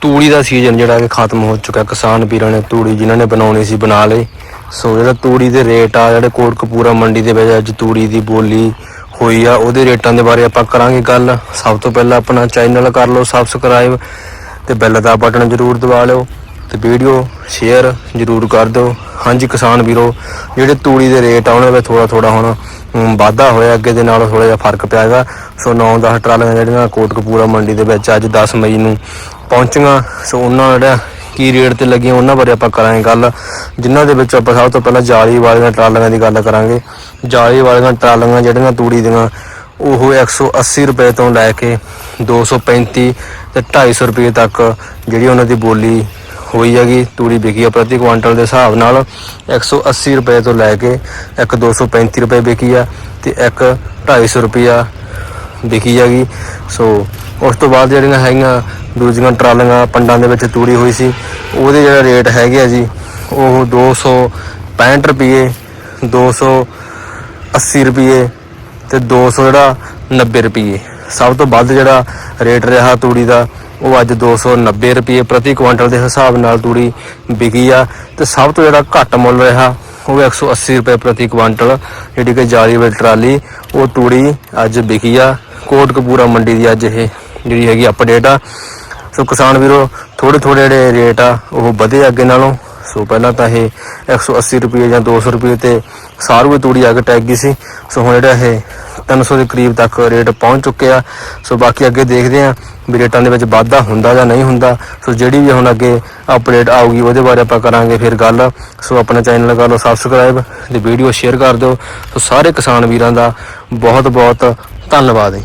ਤੂੜੀ ਦਾ ਸੀਜ਼ਨ ਜਿਹੜਾ ਕਿ ਖਤਮ ਹੋ ਚੁੱਕਾ, ਕਿਸਾਨ ਵੀਰਾਂ ਨੇ ਤੂੜੀ ਜਿਨ੍ਹਾਂ ਨੇ ਬਣਾਉਣੀ ਸੀ ਬਣਾ ਲਈ। ਸੋ ਜਿਹੜਾ ਤੂੜੀ ਦੇ ਰੇਟ ਆ, ਜਿਹੜੇ ਕੋਟਕਪੂਰਾ ਮੰਡੀ ਦੇ ਵਿੱਚ ਅੱਜ ਤੂੜੀ ਦੀ ਬੋਲੀ ਹੋਈ ਆ, ਉਹਦੇ ਰੇਟਾਂ ਦੇ ਬਾਰੇ ਆਪਾਂ ਕਰਾਂਗੇ ਗੱਲ। ਸਭ ਤੋਂ ਪਹਿਲਾਂ ਆਪਣਾ ਚੈਨਲ ਕਰ ਲਓ ਸਬਸਕ੍ਰਾਈਬ ਤੇ ਬੈਲ ਦਾ ਬਟਨ ਜ਼ਰੂਰ ਦਬਾ ਲਿਓ ਤੇ ਵੀਡੀਓ ਸ਼ੇਅਰ ਜ਼ਰੂਰ ਕਰ ਦਿਓ। ਹਾਂਜੀ ਕਿਸਾਨ ਵੀਰੋ, ਜਿਹੜੇ ਤੂੜੀ ਦੇ ਰੇਟ ਆ, ਉਹਨਾਂ ਵਿੱਚ ਥੋੜਾ ਥੋੜਾ ਹੁਣ ਵਾਧਾ ਹੋਇਆ, ਅੱਗੇ ਦੇ ਨਾਲੋਂ ਥੋੜਾ ਜਿਹਾ ਫ਼ਰਕ ਪਿਆ ਹੈਗਾ। ਸੋ 9-10 ਟਰਾਲੀਆਂ ਜਿਹੜੀਆਂ ਕੋਟਕਪੂਰਾ ਮੰਡੀ ਦੇ ਵਿੱਚ ਅੱਜ 10 ਮਈ ਨੂੰ ਪਹੁੰਚੀਆਂ। ਸੋ ਉਹਨਾਂ ਜਿਹੜਾ ਕੀ ਰੇਟ ਤੇ ਲੱਗੀਆਂ ਉਹਨਾਂ ਬਾਰੇ ਆਪਾਂ ਕਰਾਂਗੇ ਗੱਲ। ਜਿਨ੍ਹਾਂ ਦੇ ਵਿੱਚ ਆਪਾਂ ਸਭ ਤੋਂ ਪਹਿਲਾਂ ਜਾਲੀ ਵਾਲੀਆਂ ਟਰਾਲੀਆਂ ਦੀ ਗੱਲ ਕਰਾਂਗੇ। ਜਾਲੀ ਵਾਲੀਆਂ ਟਰਾਲੀਆਂ ਜਿਹੜੀਆਂ ਤੂੜੀ ਦੀਆਂ, ਉਹ 180 ਰੁਪਏ ਤੋਂ ਲੈ ਕੇ 235 ਤੇ 250 ਰੁਪਏ ਤੱਕ ਜਿਹੜੀ ਉਹਨਾਂ ਦੀ ਬੋਲੀ ਹੋਈ ਹੈਗੀ, ਤੂੜੀ ਵਿਕੀ ਆ ਪ੍ਰਤੀ ਕੁਆਂਟਲ ਦੇ ਹਿਸਾਬ ਨਾਲ 180 ਰੁਪਏ ਤੋਂ ਲੈ ਕੇ ਇੱਕ 235 ਰੁਪਏ ਵਿਕੀ ਆ ਤੇ ਇੱਕ 250 ਰੁਪਿਆ ਵਿਕੀ ਹੈਗੀ ਸੋ ਉਸ ਤੋਂ ਬਾਅਦ ਜਿਹੜੀਆਂ ਹੈਗੀਆਂ ਦੂਜੀਆਂ ਟਰਾਲੀਆਂ ਪੰਡਾਂ ਦੇ ਵਿੱਚ ਤੂੜੀ ਹੋਈ ਸੀ, ਉਹਦੇ ਜਿਹੜਾ ਰੇਟ ਹੈਗੇ ਆ ਜੀ, ਉਹ 265 ਰੁਪਏ 280 ਰੁਪਏ ਤੇ 200 ਜਿਹੜਾ 90 ਰੁਪਏ ਸਭ ਤੋਂ ਵੱਧ ਜਿਹੜਾ ਰੇਟ ਰਿਹਾ ਤੂੜੀ ਦਾ, ਉਹ ਅੱਜ 290 ਰੁਪਏ ਪ੍ਰਤੀ ਕੁਇੰਟਲ ਦੇ ਹਿਸਾਬ ਨਾਲ ਤੂੜੀ ਵਿਕੀ ਆ। ਤੇ ਸਭ ਤੋਂ ਜਿਹੜਾ ਘੱਟ ਮੁੱਲ ਰਿਹਾ, ਉਹ 180 ਰੁਪਏ ਪ੍ਰਤੀ ਕੁਇੰਟਲ, ਜਿਹੜੀ ਕਿ ਜਾਲੀ ਵਾਲੀ ਟਰਾਲੀ, ਉਹ ਤੂੜੀ ਅੱਜ ਵਿਕੀ ਆ। ਕੋਟਕਪੂਰਾ ਮੰਡੀ ਦੀ ਅੱਜ ਇਹ ਜਿਹੜੀ ਹੈਗੀ ਅਪਡੇਟ ਆ। ਸੋ ਕਿਸਾਨ ਵੀਰੋ ਥੋੜੇ ਥੋੜੇ ਜਿਹੜੇ ਰੇਟ ਆ, ਉਹ ਵਧੇ ਅੱਗੇ ਨਾਲੋਂ। ਸੋ ਪਹਿਲਾਂ ਤਾਂ ਇਹ 180 ਰੁਪਏ ਜਾਂ 200 ਰੁਪਏ ਤੇ ਸਾਰੂ ਤੂੜੀ ਆ ਕੇ ਟੈਗ ਗਈ ਸੀ। ਸੋ ਹੁਣ ਜਿਹੜਾ ਇਹ 300 ਦੇ ਕਰੀਬ ਤੱਕ ਰੇਟ ਪਹੁੰਚ ਚੁੱਕੇ ਆ। ਸੋ ਬਾਕੀ ਅੱਗੇ ਦੇਖਦੇ ਆ ਵੀ ਰੇਟਾਂ ਦੇ ਵਿੱਚ ਵਾਧਾ ਹੁੰਦਾ ਜਾਂ ਨਹੀਂ ਹੁੰਦਾ। ਸੋ ਜਿਹੜੀ ਵੀ ਹੁਣ ਅੱਗੇ ਅਪਡੇਟ ਆਊਗੀ, ਉਹਦੇ ਬਾਰੇ ਆਪਾਂ ਕਰਾਂਗੇ ਫਿਰ ਗੱਲ। ਸੋ ਆਪਣਾ ਚੈਨਲ ਕਰ ਲਓ ਸਬਸਕ੍ਰਾਈਬ ਤੇ ਵੀਡੀਓ ਸ਼ੇਅਰ ਕਰ ਦਿਓ। ਸੋ ਸਾਰੇ ਕਿਸਾਨ ਵੀਰਾਂ ਦਾ ਬਹੁਤ ਬਹੁਤ ਧੰਨਵਾਦ ਜੀ।